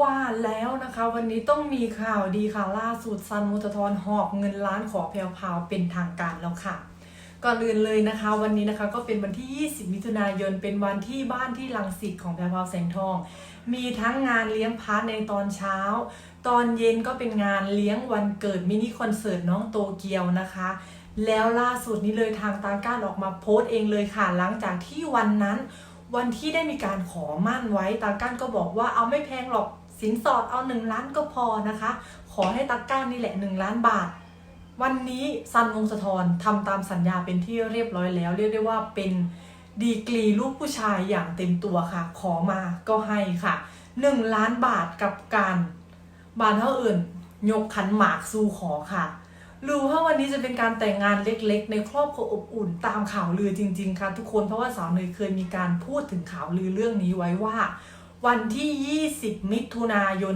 ว่าแล้วนะคะ วันนี้ต้องมีข่าวดีค่ะล่าสุดซันมุตทรหอบเงินล้านขอแพรวพาวเป็นทางการแล้วค่ะ ก่อนอื่นเลยนะคะ วันนี้นะคะก็เป็นวันที่ 20 มิถุนายนเป็นวันที่บ้านที่ลังสิตของแพรวพาวแสงทอง มีทั้งงานเลี้ยงพาร์ทในตอนเช้า ตอนเย็นก็เป็นงานเลี้ยงวันเกิดมินิคอนเสิร์ตน้องโตเกียวนะคะแล้วล่าสุดนี้เลยทางตาก้านออกมาโพสต์เองเลยค่ะ หลังจากที่วันนั้น วันที่ได้มีการขอมั่นไว้ตาก้านก็บอกว่าเอาไม่แพงหรอก สินสอดเอาหนึ่งล้านก็พอนะคะ ขอให้ตาก้านนี่แหละหนึ่งล้านบาท วันนี้ซันวงศ์สะทอนทำตามสัญญาเป็นที่เรียบร้อยแล้ว เรียกได้ว่าเป็นดีกรีลูกผู้ชายอย่างเต็มตัวค่ะ ขอมาก็ให้ค่ะหนึ่งล้านบาทกับการบานเท่าอื่น ยกขันหมากสู่ขอค่ะรู้ว่าวันนี้จะเป็นการแต่งงานเล็กๆ ในครอบครัวอบอุ่นตามข่าวลือจริง ๆค่ะทุกคนเพราะว่าสาวเนยเคยมีการพูดถึงข่าวลือเรื่องนี้ไว้ว่า วันที่ 20 มิถุนายน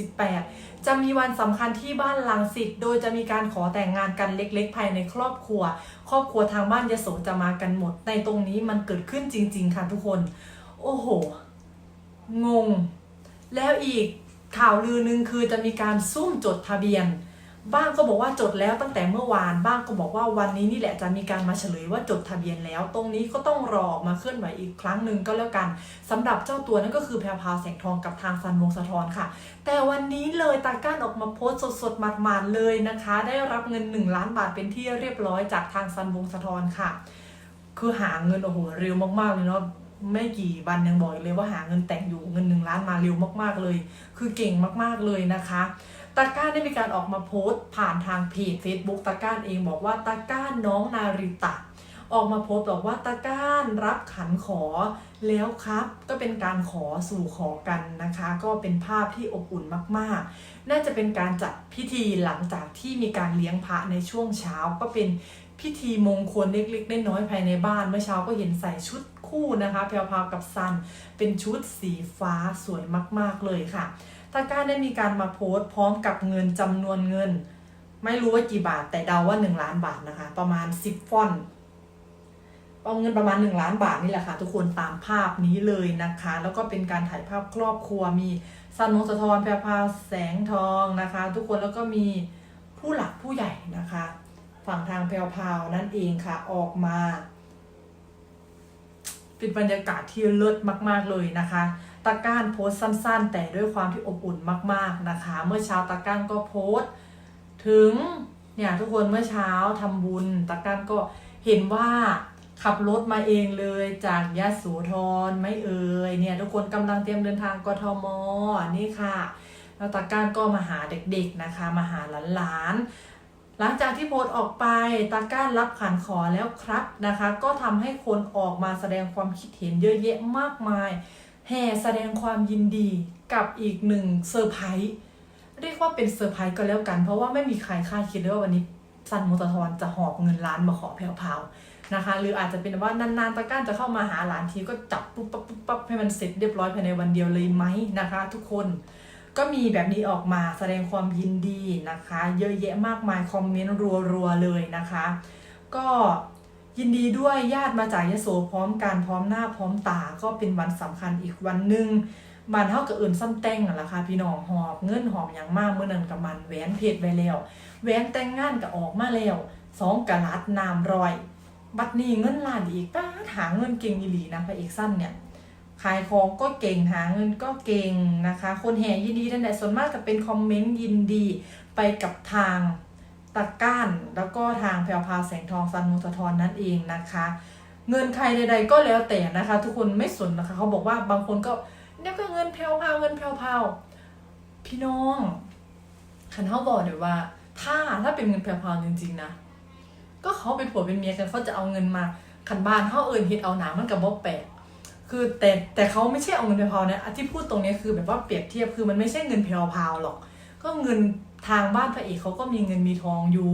2568 จะมีวันสำคัญที่บ้านลังสิต โดยจะมีการขอแต่งงานกันเล็กๆ ภายในครอบครัว ครอบครัวทางบ้านยโสจะมากันหมด ในตรงนี้มันเกิดขึ้นจริง ๆ ค่ะทุกคน โอ้โห งง แล้วอีกข่าวลือหนึงคือจะมีการซุ่มจดทะเบียน บ้างก็บอกว่าจดแล้วตั้งแต่เมื่อวานบ้างก็บอกว่าวันนี้นี่แหละจะมีการมาเฉลยว่าจดทะเบียนแล้ว ตรงนี้ก็ต้องรอออกมาเคลื่อนไหวอีกครั้งหนึ่งก็แล้วกันสำหรับเจ้าตัวนั่นก็คือแพรวพาวแสงทองกับทางซันวงสะทอนค่ะ แต่วันนี้เลยตาก้านออกมาโพสต์สดๆหมาดๆเลยนะคะ ได้รับเงิน 1 ล้านบาทเป็นที่เรียบร้อยจากทางซันวงสะทอนค่ะ คือหาเงินโอ้โหเร็วมากๆเลยเนาะไม่กี่วันยังบอกเลยว่าหาเงินแต่งอยู่เงินหนึ่งล้านมาเร็วมากๆเลย คือเก่งมากๆเลยนะคะ ตาก้านได้มีการออกมาโพสต์ ผ่านทางเพจ Facebook ตาก้านเองบอกว่าตาก้านน้องนาริตะ ออกมาโพสต์บอกว่าตาก้านรับขันขอแล้วครับ ก็เป็นการขอสู่ขอกันนะคะ ก็เป็นภาพที่อบอุ่นมากๆ น่าจะเป็นการจัดพิธีหลังจากที่มีการเลี้ยงพระในช่วงเช้าก็เป็นพิธีมงคลเล็กๆน้อยๆภายในบ้านเมื่อเช้าก็เห็นใส่ชุดคู่นะคะแพรวๆกับซันเป็นชุดสีฟ้าสวยมากๆเลยค่ะ ตาก้าได้มีการมาโพสต์พร้อมกับเงินจำนวนเงิน ไม่รู้ว่ากี่บาทแต่เดาว่า 1 ล้านบาทนะคะ ประมาณ 10 ฟอนเอาเงินประมาณ 1 ล้านบาทนี่แหละค่ะ ทุกคนตามภาพนี้เลยนะคะ แล้วก็เป็นการถ่ายภาพครอบครัวมีซันงสะทรแพรพาแสงทองนะคะ ทุกคนแล้วก็มีผู้หลักผู้ใหญ่นะคะ ฝั่งทางแพรพาวนั่นเองค่ะออกมา เป็นบรรยากาศที่เลิศมาก ๆเลยนะคะ ตาก้านโพสต์สั้นๆ แต่ด้วยความที่อบอุ่นมากๆนะคะ เมื่อเช้าตาก้านก็โพสต์ ถึงเนี่ยทุกคนเมื่อเช้าทำบุญตาก้านก็เห็นว่าขับรถมาเองเลยจากยะโสธรไม่เอ่ยเนี่ยทุกคนกำลังเตรียมเดินทางกทมนี่ค่ะแล้วตาก้านก็มาหาเด็กๆนะคะ มาหาหลานๆ หลังจากที่โพสต์ออกไปตาก้านรับขันขอแล้วครับนะคะ ก็ทำให้คนออกมาแสดงความคิดเห็นเยอะแยะมากมาย แห่แสดงความยินดีกับอีกหนึ่งเซอร์ไพรส์เรียกว่าเป็นเซอร์ไพรส์ก็แล้วกัน เพราะว่าไม่มีใครคาดคิดเลยว่าวันนี้ซันมอเตอร์ทอนจะหอบเงินล้านมาขอแพรวนะคะ หรืออาจจะเป็นว่านานๆตะก้านจะเข้ามาหาหลานทีก็จับปุ๊บปั๊บปุ๊บปั๊บให้มันเสร็จเรียบร้อยภายในวันเดียวเลยไหมนะคะ ทุกคนก็มีแบบนี้ออกมาแสดงความยินดีนะคะ เยอะแยะมากมายคอมเมนต์รัวๆเลยนะคะ ก็ ยินดีด้วยญาติมาจากยโสพร้อมกันพร้อมหน้าพร้อมตาก็เป็นวันสำคัญอีกวันหนึ่งบ้านเท่ากับอื่นซ้ำแต่งนั่นแหละค่ะพี่น้องหอบเงินหอบอย่างมากเมื่อนั้นกับมันแหวนเพชรไปแล้วแหวนแต่งงานก็ออกมาแล้วสองกะลัดนามรอย บัดนี้เงินล้านอีกป้าหาเงินเก่งอีหลีนะพระเอกสั้นเนี่ยขายของก็เก่งหาเงินก็เก่งนะคะ คนแห่ยินดีนั่นแหละส่วนมากจะเป็นคอมเมนต์ยินดีไปกับทาง ตะก้าน แล้วก็ทางแพรวพาแสงทองซันมุททรนั่นเองนะคะ เงินใครใดๆก็แล้วแต่นะคะ ทุกคนไม่สนนะคะเขาบอกว่าบางคนก็เนี่ยก็เงินแพรวพาเงินแพรวพาพี่น้องขันเขาบอกเลยว่า ถ้าถ้าเป็นเงินแพรวพาจริงๆนะก็เขาเป็นผัวเป็นเมียกันเขาจะเอาเงินมาขันบ้านเขาเอินเฮ็ดเอาหนามันกับบ่แปลกคือแต่แต่เขาไม่ใช่เอาเงินแพรวๆนะอะที่พูดตรงนี้คือแบบว่าเปรียบเทียบคือมันไม่ใช่เงินแพรวๆหรอก ก็เงิน ทางบ้านพระเอกเขาก็มีเงินมีทองอยู่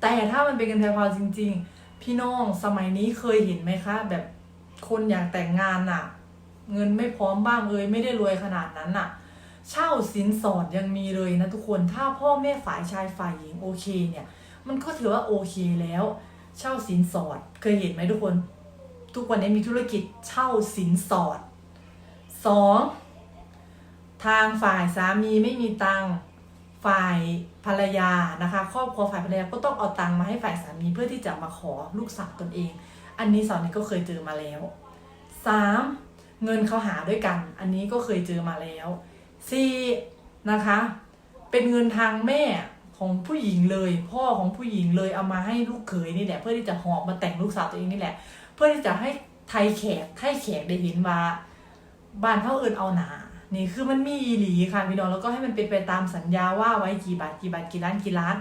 แต่ถ้ามันเป็นเงินแพรวจริง ๆ พี่น้องสมัยนี้เคยเห็นไหมคะ แบบคนอยากแต่งงานน่ะเงินไม่พร้อมบ้างเอ่ยไม่ได้รวยขนาดนั้นน่ะเช่าสินสอดยังมีเลยนะทุกคนถ้าพ่อแม่ฝ่ายชายฝ่ายหญิงโอเคเนี่ย มันก็ถือว่าโอเคแล้ว เช่าสินสอดเคยเห็นไหมทุกคน ทุกวันนี้มีธุรกิจเช่าสินสอดสองทางฝ่ายสามีไม่มีตังค์ ฝ่ายภรรยานะคะครอบครัวฝ่ายภรรยาก็ต้องเอาตังค์มาให้ฝ่ายสามีเพื่อที่จะมาขอลูกสาวตนเอง อันนี้สาวนี้ก็เคยเจอมาแล้วสามเงินเขาหาด้วยกัน อันนี้ก็เคยเจอมาแล้วสี่นะคะ เป็นเงินทางแม่ของผู้หญิงเลย พ่อของผู้หญิงเลยเอามาให้ลูกเขยนี่แหละเพื่อที่จะหอบมาแต่งลูกสาวตัวเองนี่แหละ เพื่อที่จะให้ไทยแขกให้แขกได้เห็นว่าบ้านเขาเอินเอาหนา นี่คือมันมีอีหลีค่ะพี่น้องแล้วก็ให้มันเป็นไปตามสัญญาว่าไว้กี่บาทกี่บาทกี่ล้านกี่ล้าน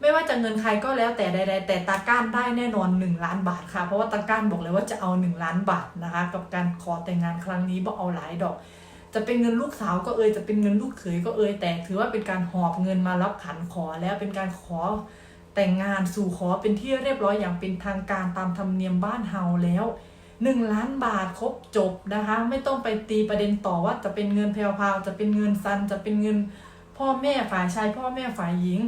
ไม่ว่าจะเงินใครก็แล้วแต่ใดๆแต่ตาก้านได้แน่นอน 1 ล้านบาทค่ะ เพราะว่าตาก้านบอกเลยว่าจะเอา 1 ล้านบาทนะคะ กับการขอแต่งงานครั้งนี้บอกเอาหลายดอก จะเป็นเงินลูกสาวก็เอ่ยจะเป็นเงินลูกเขยก็เอ่ยแต่ถือว่าเป็นการหอบเงินมารับขันขอแล้วเป็นการขอแต่งงานสู่ขอเป็นที่เรียบร้อยอย่างเป็นทางการตามธรรมเนียมบ้านเฮาแล้ว หนึ่งล้านบาทครบจบนะคะ ไม่ต้องไปตีประเด็นต่อว่าจะเป็นเงินแพรวๆจะเป็นเงินซันจะเป็นเงินพ่อแม่ฝ่ายชายพ่อแม่ฝ่ายหญิง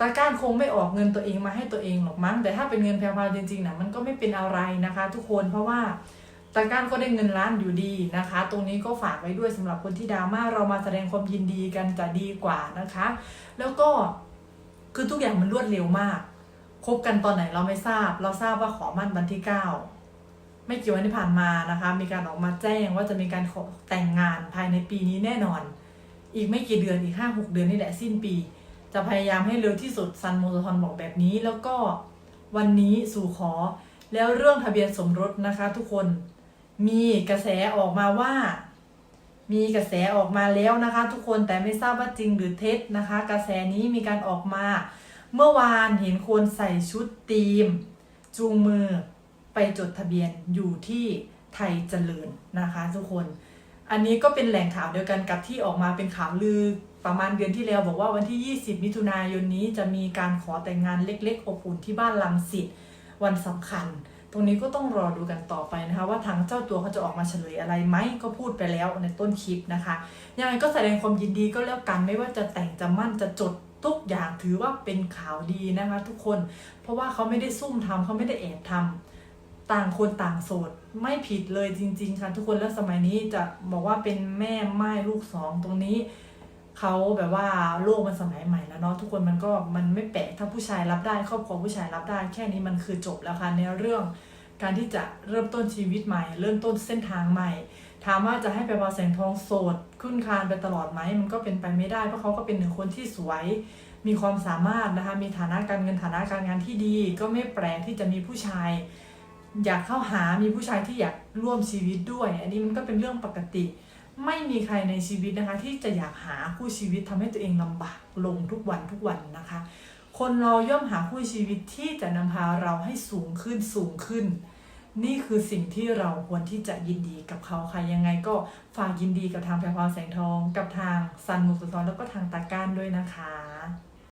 ตาก้านคงไม่ออกเงินตัวเองมาให้ตัวเองหรอกมั้งแต่ถ้าเป็นเงินแพรวๆจริงๆนะมันก็ไม่เป็นอะไรนะคะ ทุกคนเพราะว่าตาก้านก็ได้เงินล้านอยู่ดีนะคะ ตรงนี้ก็ฝากไว้ด้วยสำหรับคนที่ดราม่าเรามาแสดงความยินดีกันจะดีกว่านะคะ แล้วก็คือทุกอย่างมันรวดเร็วมากคบกันตอนไหนเราไม่ทราบ เราทราบว่าขอมั่นวันที่เก้า ไม่กี่วันที่ผ่านมานะคะ มีการออกมาแจ้งว่าจะมีการขอแต่งงานภายในปีนี้แน่นอน อีกไม่กี่เดือนอีกห้าหกเดือนนี่แหละสิ้นปี จะพยายามให้เร็วที่สุดซันโมโตทอนบอกแบบนี้ แล้วก็วันนี้สู่ขอ แล้วเรื่องทะเบียนสมรสนะคะ ทุกคนมีกระแสออกมาว่า มีกระแสออกมาแล้วนะคะ ทุกคนแต่ไม่ทราบว่าจริงหรือเท็จนะคะ กระแสนี้มีการออกมา เมื่อวานเห็นคนใส่ชุดทีม จูงมือ ไปจดทะเบียนอยู่ที่ไทยเจริญนะคะทุกคน อันนี้ก็เป็นแหล่งข่าวเดียวกันกับที่ออกมาเป็นข่าวลือประมาณเดือนที่แล้วบอกว่าวันที่ 20 มิถุนายนนี้จะมีการขอแต่งงานเล็กๆอบอุ่นที่บ้านลังสิตวันสำคัญ ตรงนี้ก็ต้องรอดูกันต่อไปนะคะ ว่าทางเจ้าตัวเขาจะออกมาเฉลยอะไรไหมก็พูดไปแล้วในต้นคลิปนะคะยังไงก็แสดงความยินดีก็แล้วกันไม่ว่าจะแต่งจะมั่นจะจดทุกอย่างถือว่าเป็นข่าวดีนะคะ ทุกคน เพราะว่าเขาไม่ได้ซุ่มทำเขาไม่ได้แอบทำ ต่างคนต่างโสดไม่ผิดเลยจริง ๆ ค่ะ ทุกคนแล้วสมัยนี้จะบอกว่าเป็นแม่ไม้ลูกสองตรงนี้เขาแบบว่าโลกมันสมัยใหม่แล้วเนาะทุกคนมันก็มันไม่แปลกถ้าผู้ชายรับได้ครอบครัวผู้ชายรับได้ แค่นี้มันคือจบแล้วค่ะในเรื่องการที่จะเริ่มต้นชีวิตใหม่ เริ่มต้นเส้นทางใหม่ ถามว่าจะให้ไปพาแสงทองโสดขึ้นคานไปตลอดไหมมันก็เป็นไปไม่ได้เพราะเขาก็เป็นหนึ่งคนที่สวย มีความสามารถนะคะมีฐานะการเงินฐานะการงานที่ดี ก็ไม่แปลกที่จะมีผู้ชาย อยากเข้าหามีผู้ชายที่อยากร่วมชีวิตด้วย อันนี้มันก็เป็นเรื่องปกติ ไม่มีใครในชีวิตนะคะ ที่จะอยากหาคู่ชีวิตทำให้ตัวเองลำบากลงทุกวันทุกวันนะคะ คนเราย่อมหาคู่ชีวิตที่จะนำพาเราให้สูงขึ้นสูงขึ้น นี่คือสิ่งที่เราควรที่จะยินดีกับเขาค่ะยังไงก็ฝากยินดีกับทางแพรพรแสงทอง กับทางซันมุกสุทรแล้วก็ทางตาก้านด้วยนะคะ